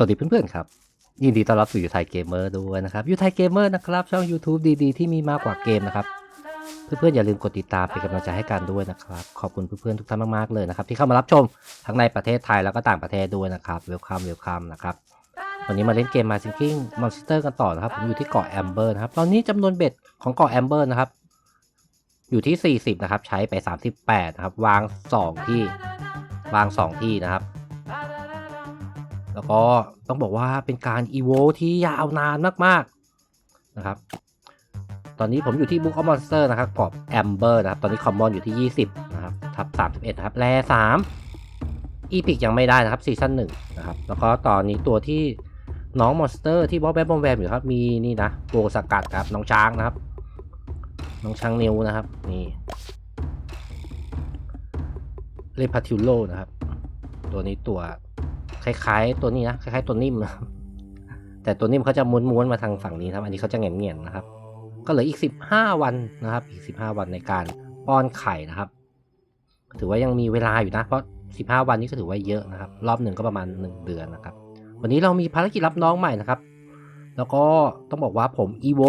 สวัสดีเพื่อนๆครับ ยินดีต้อนรับสู่ยูไทยเกมเมอร์ด้วยนะครับยูไทยเกมเมอร์นะครับ ช่อง YouTube ดีๆ ที่มีมากกว่าเกมนะครับ เพื่อนๆ อย่าลืมกดติดตามเป็นกำลังใจให้กันด้วยนะครับ ขอบคุณเพื่อนๆ ทุกท่านมากๆเลยนะครับ ที่เข้ามารับชมทั้งในประเทศไทยแล้วก็ต่างประเทศด้วยนะครับเวลคัมเวลคัมนะครับวันนี้มาเล่นเกม My Sinking Monster กันต่อนะครับผมอยู่ที่เกาะแอมเบอร์นะครับตอนนี้จำนวนเบ็ดของเกาะแอมเบอร์นะครับอยู่ที่ 40 นะครับ ใช้ไป 38 นะครับ วาง 2 ที่ วาง 2 ที่นะครับ แล้วก็ต้องบอกว่าเป็นการอีโวที่ยาวนานมากๆนะครับ ตอนนี้ผมอยู่ที่ Book of Monster นะครับกรอบ Amber นะครับ ตอนนี้ Common อยู่ที่ 20 นะครับ ทับ 31นะครับแร่3อีพิกยังไม่ได้นะครับซีซั่นหนึ่งนะครับ แล้วก็ตอนนี้ตัวที่น้องมอนสเตอร์ที่บอสแวบบอมแวมอยู่ครับ มีนี่นะโบสกัดครับ น้องช้างนะครับ น้องช้างนิวนะครับ นี่เลพาทิโลนะครับ ตัวนี้ตัว คล้ายๆตัวนี้นะคล้ายๆตัวนิ่มนะแต่ตัวนิ่มเขาจะม้วนๆมาทางฝั่งนี้ครับ อันนี้เขาจะแง่เงียนๆนะครับ ก็เหลืออีก 15 วันนะครับ อีก 15 วันในการป้อนไข่นะครับ ถือว่ายังมีเวลาอยู่นะ เพราะ 15 วันนี้ก็ถือว่าเยอะนะครับ รอบหนึ่งก็ประมาณ 1 เดือนนะครับ วันนี้เรามีภารกิจรับน้องใหม่นะครับ แล้วก็ต้องบอกว่าผมอีโว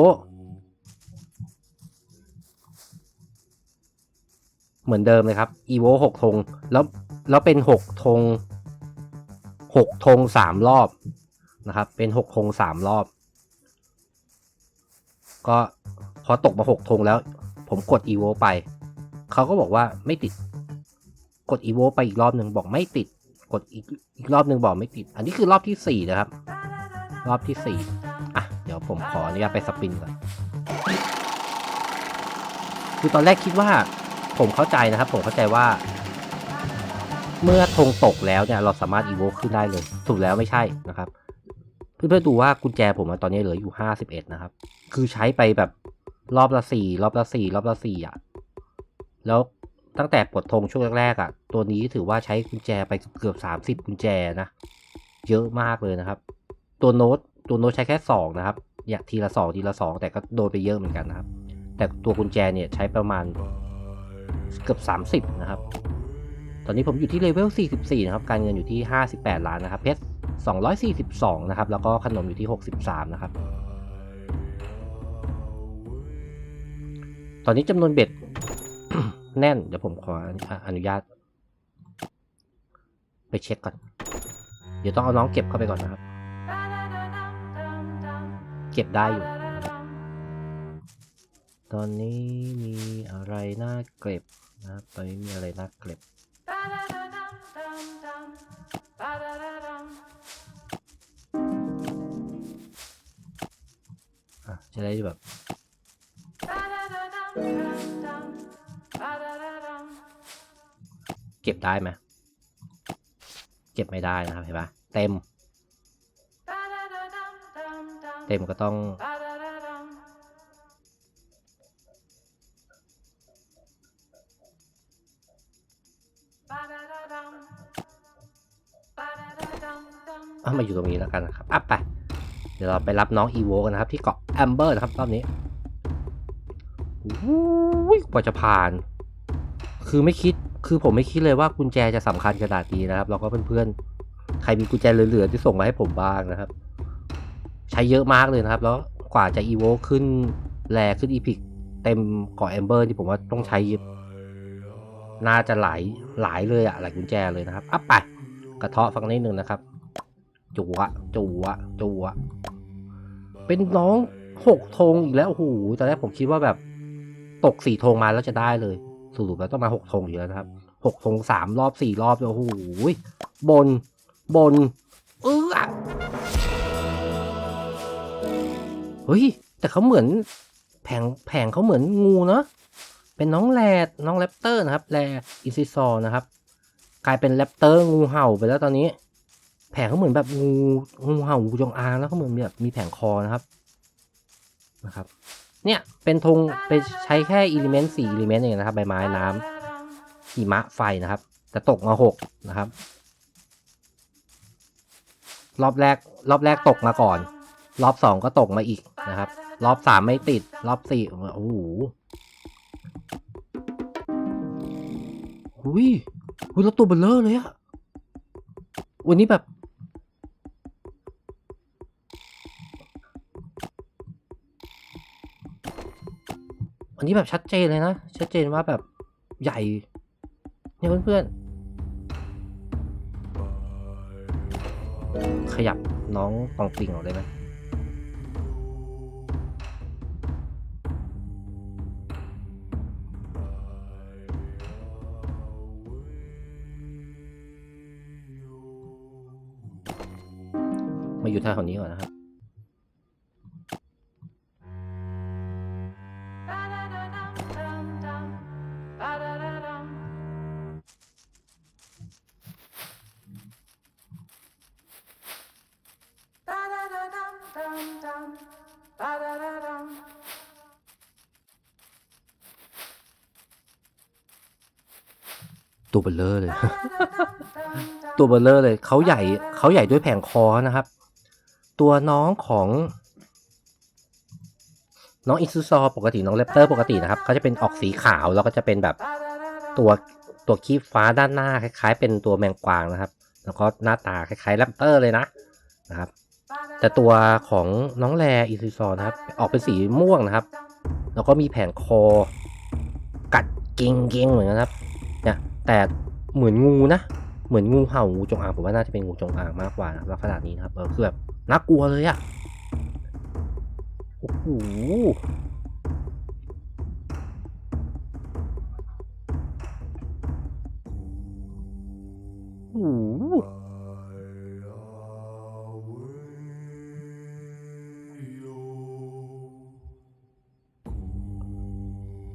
เหมือนเดิมเลยครับอีโวหกธงแล้วแล้วเป็นหกธง หกธงสามรอบนะครับ เป็นหกธงสามรอบ ก็พอตกมาหกธงแล้ว ผมกดอีโวไป เขาก็บอกว่าไม่ติด กดอีโวไปอีกรอบหนึ่งบอกไม่ติด กดอีกอีกรอบหนึ่งบอกไม่ติด อันนี้คือรอบที่สี่นะครับ รอบที่สี่อะ เดี๋ยวผมขออนุญาตไปสปินก่อน คือตอนแรกคิดว่า ผมเข้าใจนะครับ ผมเข้าใจว่า เมื่อธงตกแล้วเนี่ยเราสามารถอีโวขึ้นได้เลยถูกแล้วไม่ใช่นะครับ เพื่อนๆดูว่ากุญแจผมตอนนี้เหลืออยู่ห้าสิบเอ็ดนะครับ คือใช้ไปแบบรอบละสี่รอบละสี่รอบละสี่อะ แล้วตั้งแต่ปลดธงช่วงแรกๆอะ ตัวนี้ถือว่าใช้กุญแจไปเกือบสามสิบกุญแจนะ เยอะมากเลยนะครับ ตัวโน้ตตัวโน้ตใช้แค่สองนะครับอย่าทีละสองทีละสองแต่ก็โดนไปเยอะเหมือนกันนะครับ แต่ตัวกุญแจเนี่ยใช้ประมาณเกือบสามสิบนะครับ อนนี้ผมอยู่ที่เลเวล 44 นะครับ การเงินอยู่ที่ 58 ล้านนะครับ เพชร 242 นะครับ แล้วก็ขนมอยู่ที่ 63 นะครับ ตอนนี้จำนวนเบ็ด แน่น เดี๋ยวผมขออนุญาต ไปเช็คก่อน เดี๋ยวต้องเอาน้องเก็บเข้าไปก่อนนะครับ เก็บได้อยู่ ตอนนี้มีอะไรน่าเก็บนะครับ ตอนนี้มีอะไรน่าเก็บ อะจะได้แบบเก็บได้ไหมเก็บไม่ได้นะครับเห็นปะเต็ม เต็มก็ต้อง เอามาอยู่ตรงนี้แล้วกันนะครับอะไป เดี๋ยวเราไปรับน้องอีโวกันนะครับ ที่เกาะแอมเบอร์นะครับรอบนี้โอ้กว่าจะผ่าน คือไม่คิดคือผมไม่คิดเลยว่ากุญแจจะสำคัญขนาดนี้นะครับแล้วก็เพื่อนๆ ใครมีกุญแจเหลือๆที่ส่งมาให้ผมบ้างนะครับ ใช้เยอะมากเลยนะครับ แล้วกว่าจะอีโวขึ้นแรขึ้นอีพิกเต็มเกาะแอมเบอร์ที่ผมว่าต้องใช้น่าจะหลายหลายเลยอะหลายกุญแจเลยนะครับอะไปกระเทาะฟังนิดนึงนะครับ จัวจัวจัวเป็นน้องหกธงอีกแล้วโอ้โหตอนแรกผมคิดว่าแบบ ตกสี่ธงมาแล้วจะได้เลยสรุปแล้วต้องมาหกธงอยู่แล้วนะครับหกธงสามรอบสี่รอบโอ้โหบน บน เออเฮ้ย แต่เขาเหมือน แผงแผงเขาเหมือนงูเนาะเป็นน้องแรดน้องแรปเตอร์นะครับแรอินซิซอร์นะครับ กลายเป็นแรปเตอร์งูเห่าไปแล้วตอนนี้ แผงเขาเหมือนแบบงูงูเห่างูจงอางแล้วเขาเหมือนแบบมีแผงคอนะครับนะครับ เนี่ยเป็นธงไปใช้แค่อิเลเมนต์สี่อิเลเมนต์เองนะครับใบไม้น้ำหิมะไฟนะครับ แต่ตกมาหกนะครับ รอบแรกรอบแรกตกมาก่อน รอบสองก็ตกมาอีกนะครับ รอบสามไม่ติด รอบสี่โอ้โหหุยหุยแล้วตัวเบลเลอร์เลยอะวันนี้แบบ อันนี้แบบชัดเจนเลยนะ ชัดเจนว่าแบบใหญ่ เนี่ยเพื่อนๆ ขยับน้องปองปิงออกได้ไหมมาอยู่ท่าของนี้ก่อนนะครับ ตัวเบลเลอร์เลย ตัวเบลเลอร์เลยเขาใหญ่เขาใหญ่ด้วยแผงคอนะครับ ตัวน้องของ น้องอิซูซอปกติน้องแรปเตอร์ปกตินะครับเขาจะเป็นออกสีขาวแล้วก็จะเป็นแบบตัวตัวคีบฟ้าด้านหน้าคล้าย ๆ เป็นตัวแมงกวางนะครับ แล้วก็หน้าตาคล้ายๆแรปเตอร์เลยนะนะครับ แต่ตัวของน้องแรอิซูซอนะครับ ออกเป็นสีม่วงนะครับ แล้วก็มีแผงคอ กัดเก่งๆเหมือนกันครับเนี่ย แต่เหมือนงูนะ เหมือนงูเห่างูจงอางผมว่าน่าจะเป็นงูจงอางมากกว่านะลักษณะนี้นะครับเออคือแบบน่ากลัวเลยอะโอ้โหโอ้โห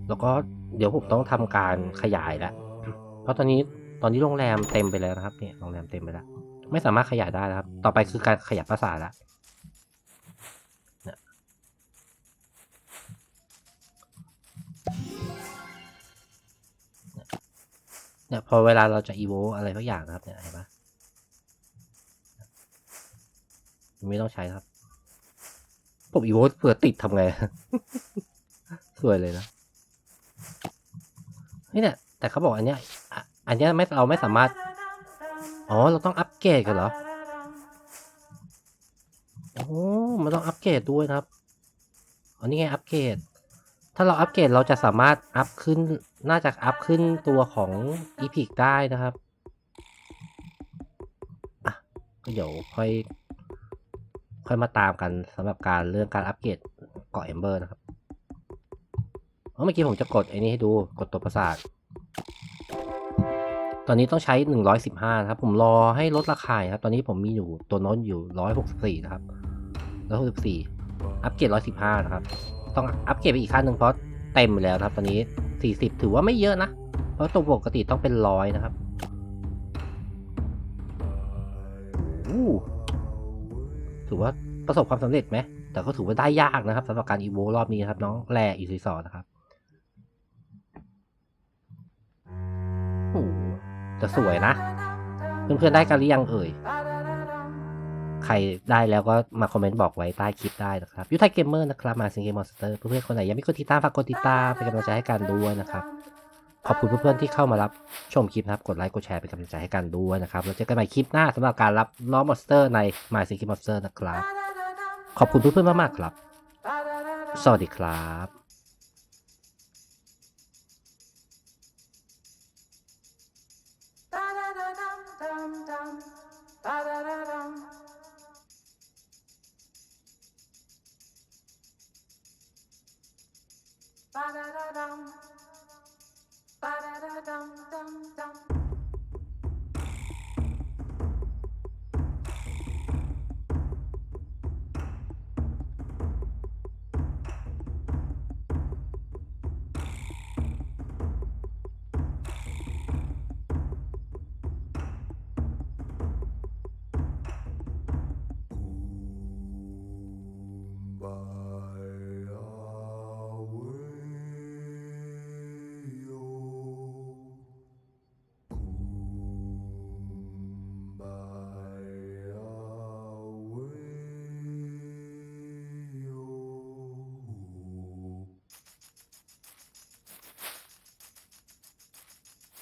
แล้วก็เดี๋ยวผมต้องทำการขยายแล้ว เพราะตอนนี้ตอนนี้โรงแรมเต็มไปแล้วนะครับเนี่ยโรงแรมเต็มไปแล้ว ไม่สามารถขยายได้แล้วครับ ต่อไปคือการขยับภาษาทล้วเนี่ยพอเวลาเราจะอีโวอะไรทุกอย่างนะครับเนี่ยเห็นปะไม่ต้องใช้ครับ ผมอีโวเผื่อติดทำไง สวยเลยนะนี่เนี่ยแต่เขาบอกอันเนี้ย อันนี้ไม่เราไม่สามารถ อ๋อ เราต้องอัปเกรดกันเหรอ โอ้มันต้องอัปเกรดด้วยครับ อันนี้ไงอัปเกรด ถ้าเราอัปเกรดเราจะสามารถอัพขึ้น น่าจะอัพขึ้นตัวของ e p i c ได้นะครับอะก็เดี๋ยวค่อย ค่อยมาตามกันสำหรับการเรื่องการอัปเกรดเกาะเอมเบอร์นะครับเมื่อกี้ผมจะกดไอ้นี้ให้ดู กดตัวประสาท ตอนนี้ต้องใช้ 115นะครับ ผมรอให้ลดราคาครับ ตอนนี้ผมมีอยู่ตัวโน้นอยู่ 164 นะครับ 164 อัปเกรด 115 นะครับ ต้องอัปเกรดไปอีกขั้นหนึ่งเพราะเต็มไปแล้วนะครับ ตอนนี้ 40 ถือว่าไม่เยอะนะ เพราะตัวปกติต้องเป็นร้อยนะครับโอ้โหถือว่าประสบความสำเร็จไหม แต่ก็ถือว่าได้ยากนะครับสำหรับการอีโวรอบนี้นะครับน้องแร่อีซีซอนะครับ จะสวยนะ เพื่อนๆได้กันหรือยังเอ่ย ใครได้แล้วก็มาคอมเมนต์บอกไว้ใต้คลิปได้นะครับยูไทเกมเมอร์นะครับมาซิงเกมมอนสเตอร์เพื่อนๆคนไหนยังไม่กดติดตามฝากกดติดตามเป็นกำลังใจให้กันด้วยนะครับขอบคุณเพื่อนๆที่เข้ามารับชมคลิปนะครับ กดไลค์ กดแชร์เป็นกำลังใจให้กันด้วยนะครับ แล้วเจอกันใหม่คลิปหน้าสำหรับการรับน้องมอนสเตอร์ใน My Sinking Monster นะครับ ขอบคุณเพื่อนๆมากๆครับ สวัสดีครับ